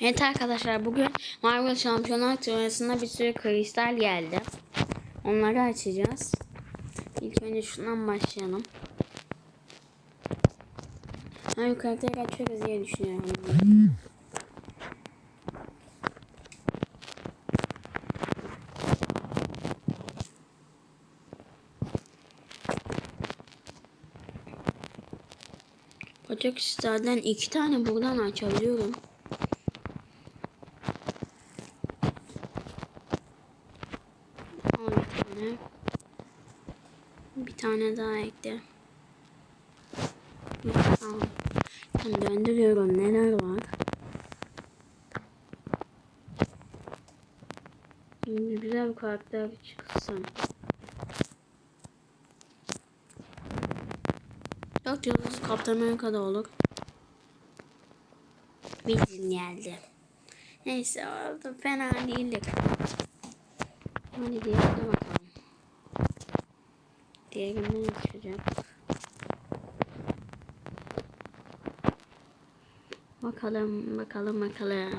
Evet arkadaşlar bugün Marvel Şampiyonlar Turnuvası'nda bir sürü kristal geldi. Onları açacağız. İlk önce şundan başlayalım. Ben yukarıda açıyoruz diye düşünüyorum. Kristalden iki tane buradan açabiliyorum. Al bir tane. Bir tane daha ekle. Al. Şimdi döndürüyorum. Neler var? Şimdi güzel bir karakter çıksın. Dört yıldız Kaptan Amerika'da olur. Bizim geldi. Neyse oldu fena değildik. Hadi diğerine bakalım. Diğerinden çıkacak. Bakalım, bakalım, bakalım.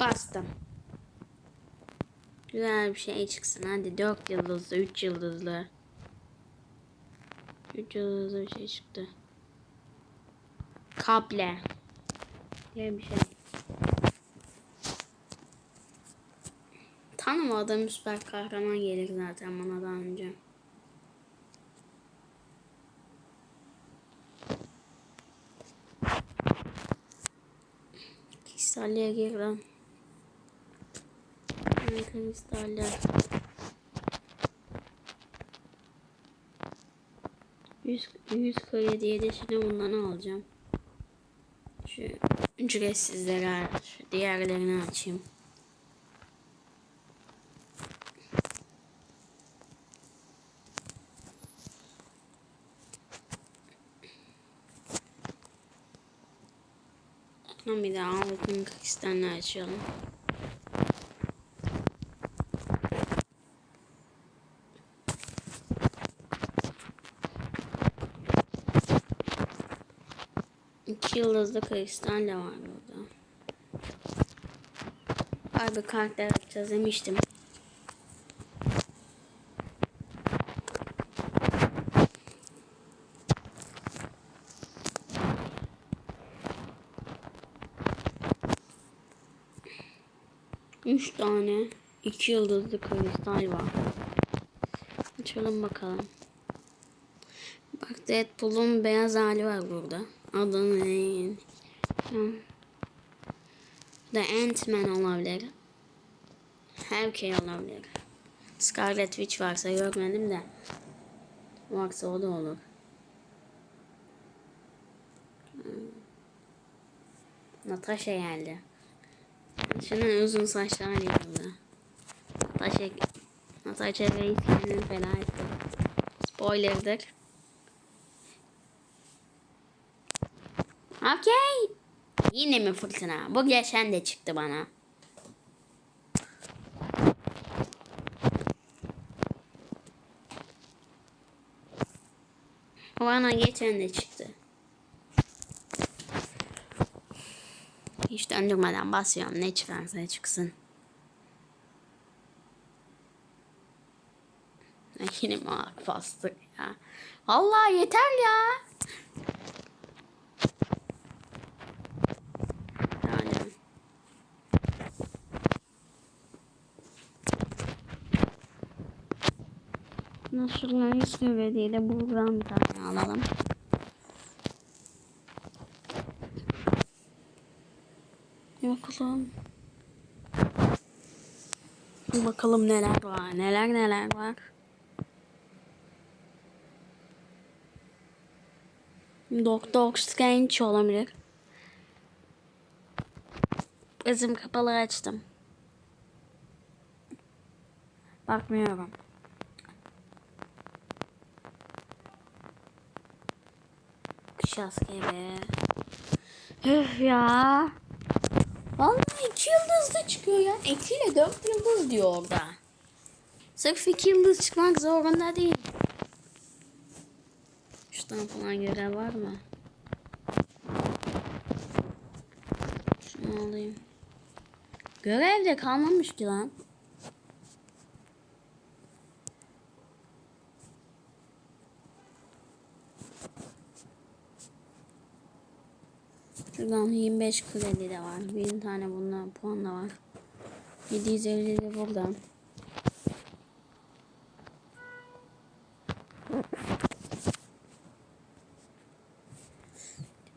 Bastım. Güzel bir şey çıksın. Hadi 4 yıldızlı, 3 yıldızlı. 3 yıldızlı bir şey çıktı. Kaple. Diye bir şey. Tanımadığım süper kahraman gelir zaten bana daha önce. Kristalliye gir lan. Ay, Kristaller. 100, 100 krediye de şimdi bundan alacağım. Şu ücretsizleri diğerlerini açayım. Daha altın kristalini açalım. İki yıldızlı kristal de var burada. Var bir karakter yapacağız demiştim. Üç tane iki yıldızlı kristal var. Açalım bakalım. Bak Deadpool'un beyaz hali var burada. Adı ne? The Ant-Man olabilir. Her şey olabilir. Scarlet Witch varsa görmedim de. Varsa o da olur. Natasha geldi. Şunun uzun saçları burada. Natasha, Natasha Reis kendini feda etti. Spoiler'dır. Okey. Yine mi fırtına? Bu geçen de çıktı bana. Bana geçen de çıktı. Hiç döndürmeden basıyorum. Ne çıkarsa çıksın. Yine mi bastık ya? Allah yeter ya. Yani. Nasıl yüz güvediyle buradan bir tane alalım. Bakalım. Bakalım neler var. Neler neler var. Doctor Strange olabilir. Gözüm kapalı açtım. Bakmıyorum. Kış askeri. Üf ya. Vallahi iki yıldız da çıkıyor ya. Ekiyle dört yıldız diyor orada. Sırf iki yıldız çıkmak zorunda değil. Şu Alttan falan görev var mı? Şunu alayım. Görev de kalmamış ki lan. Şuradan 25 kredi de var. 1000 tane bundan puan da var. 750 de buradan.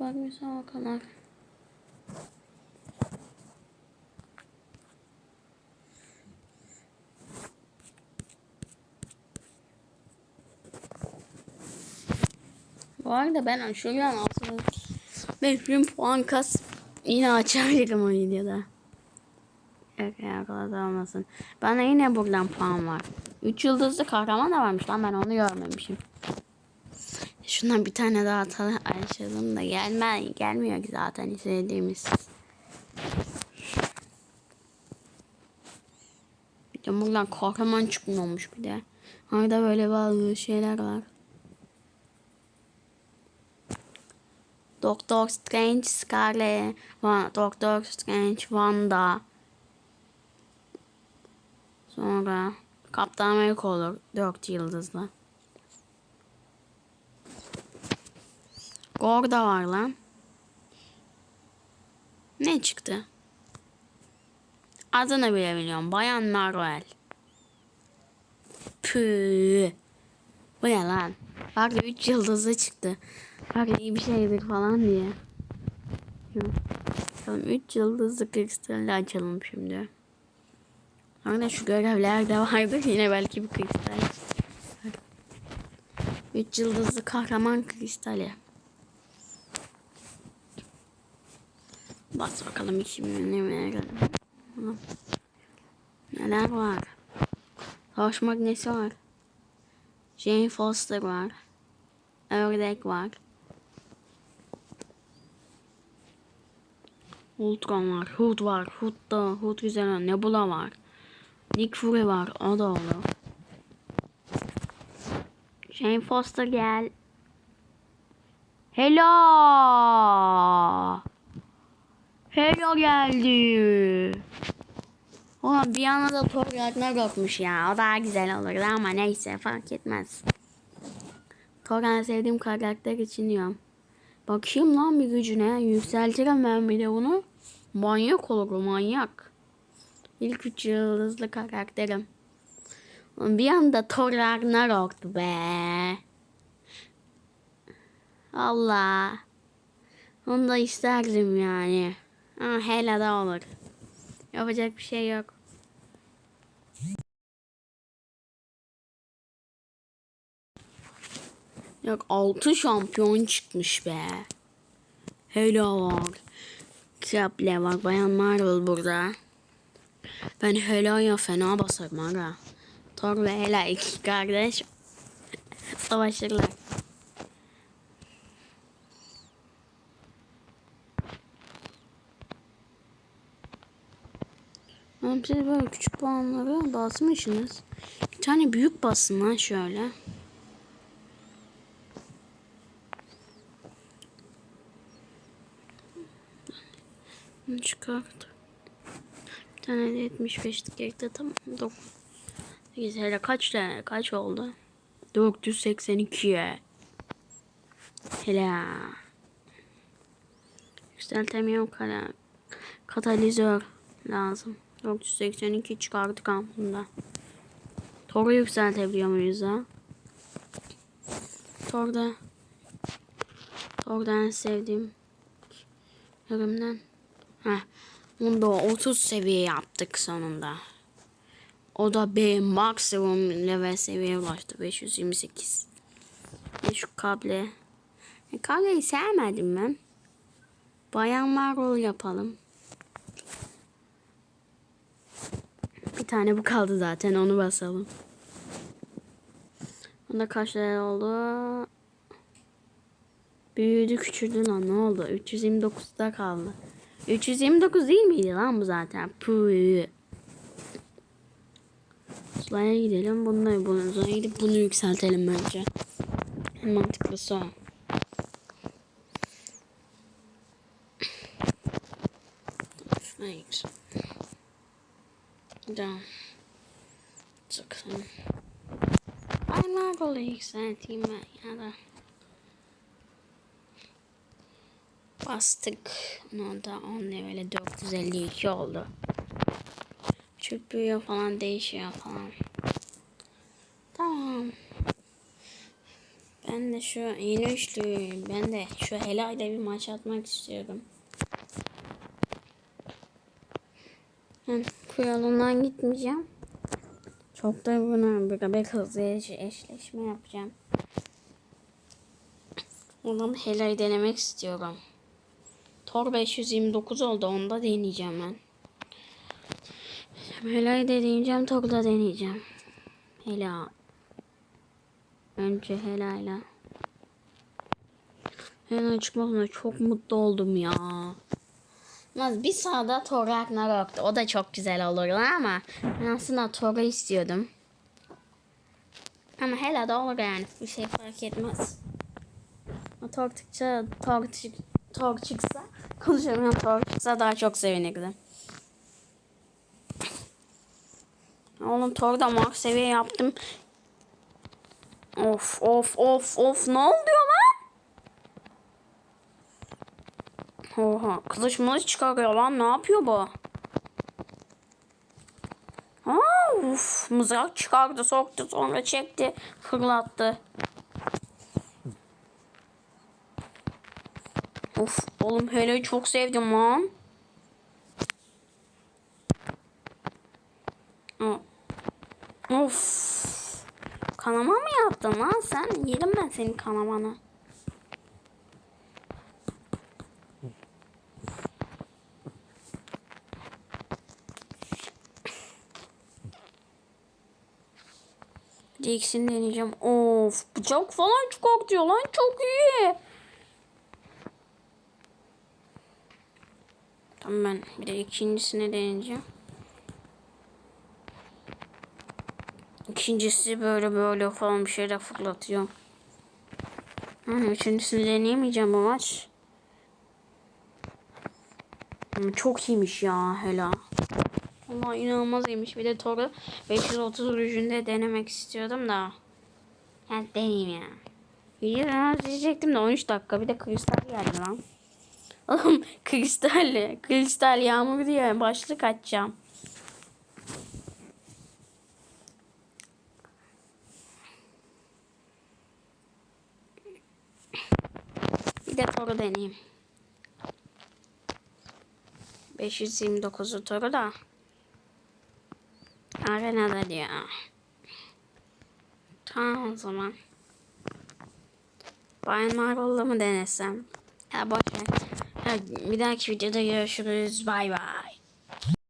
Bak müsabakalar. Bu arada ben şuradan aslında 5000 puan kas yine açabilirim o videoda. Yok ya da olmasın. Bana yine buradan puan var. 3 yıldızlı kahraman da varmış lan ben onu görmemişim. Şundan bir tane daha açalım da gelme gelmiyor ki zaten istediğimiz. Bir de buradan kahraman çıkmıyormuş bir de. Orada böyle bazı şeyler var. Doctor Strange, Scarlet, Doctor Strange, Wanda. Sonra Kaptan Amerika olur. Dört yıldızlı. Gore da var lan. Ne çıktı? Adını bile biliyorum. Bayan Marvel. Püh. Bu ne lan? Bak 3 yıldızlı çıktı. Bak iyi bir şeydir falan diye. Tamam 3 yıldızlı kristalli açalım şimdi. Sonra şu görevler de vardır. Yine belki bir kristal. 3 yıldızlı kahraman kristali. Bas bakalım şimdi ne merak Neler var? Savaş magnesi var. Jane Foster var. Ördek var. Ultron var. Hood var. Hood da. Hood güzel. Nebula var. Nick Fury var. O da olur. Jane Foster gel. Hello. Hello geldi. Ulan bir anda da Thor Ragnarok'muş ya. O daha güzel olurdu ama neyse fark etmez. Thor en sevdiğim karakter için diyorum. Bakayım lan bir gücüne. Yükseltirim ben bir de bunu. Manyak olur manyak. İlk üç yıldızlı karakterim. Bir anda Thor Ragnarok'tu be. Allah. Onu da isterdim yani. Ama hele de olur. Yapacak bir şey yok. Yok 6 şampiyon çıkmış be. Hello var. Kraple var. Bayan Marvel burada. Ben Hela'ya fena basarım aga. Thor ve Hela iki kardeş savaşırlar. Oğlum siz böyle küçük puanları basmışsınız. Bir tane büyük basın lan şöyle. Çıkart. Bir tane de 75'lik gerekti tamam. 9. Hele kaç tane kaç oldu? 482'ye. Hele. Yükseltemiyorum kara. Katalizör lazım. 482 çıkardık aslında. Tor'u yükseltebiliyor muyuz ha? Tor'da Tor'da en sevdiğim bölümden. Heh. Onu da 30 seviye yaptık sonunda. O da B maksimum level seviyeye ulaştı. 528. Ve şu kable. E, kableyi sevmedim ben. Bayan Marvel yapalım. tane bu kaldı zaten. Onu basalım. Bunda kaç tane oldu? Büyüdü küçüldü lan ne oldu? 329'da kaldı. 329 değil miydi lan bu zaten? Püüü. Uzaya gidelim. Bununla bunu uzaya gidip bunu yükseltelim bence. En mantıklısı o. Thanks. Tamam. Çıkalım. Ay Marvel'ı yükselteyim ben ya da. Bastık. Ona da 10 levele 452 oldu. Çöp büyüyor falan değişiyor falan. Tamam. Ben de şu yeni ben de şu Hela'yla bir maç atmak istiyorum. Ben kuralından gitmeyeceğim. Çok da buna bir bebek hızlı eş- eşleşme yapacağım. Ondan Hela'yı denemek istiyorum. Tor 529 oldu. Onu da deneyeceğim ben. Hela'yı da deneyeceğim. Tor'u da deneyeceğim. Hela. Önce Hela'yla. Hela çıkmasına çok mutlu oldum ya. Yalnız bir sağda Thor Ragnarok'tu. O da çok güzel olurdu ama ben aslında Thor'u istiyordum. Ama Hela da olur yani. Bir şey fark etmez. Thor çıksa, Thor, çık, Thor çıksa, konuşamıyorum Thor çıksa daha çok sevinirdim. Oğlum Thor'da max seviye yaptım. Of of of of ne oluyor lan? Oha kılıç mılıç çıkarıyor lan ne yapıyor bu? Ha, uf, mızrak çıkardı soktu sonra çekti fırlattı. Of oğlum Hela'yı çok sevdim lan. Aa, Of. Kanama mı yaptın lan sen? Yerim ben senin kanamanı. İkisini deneyeceğim. Of bıçak falan çıkartıyor lan çok iyi. Tamam ben bir de ikincisini deneyeceğim. İkincisi böyle böyle falan bir şeyler fırlatıyor. Yani üçüncüsünü deneyemeyeceğim bu maç. Çok iyiymiş ya Hela. Allah inanılmaz iyiymiş. Bir de Thor'u 530 rüjünde denemek istiyordum da. Yani deneyeyim ya. Videodan izleyecektim de 13 dakika. Bir de kristal geldi lan. Oğlum kristal, kristal yağmur diye başlık açacağım. Bir de toru deneyeyim. 529'u toru da. Arenada diyor. Tamam o zaman. Bayan Marvel'la mı denesem? Ya boş ver. Bir dahaki videoda görüşürüz. Bay bay.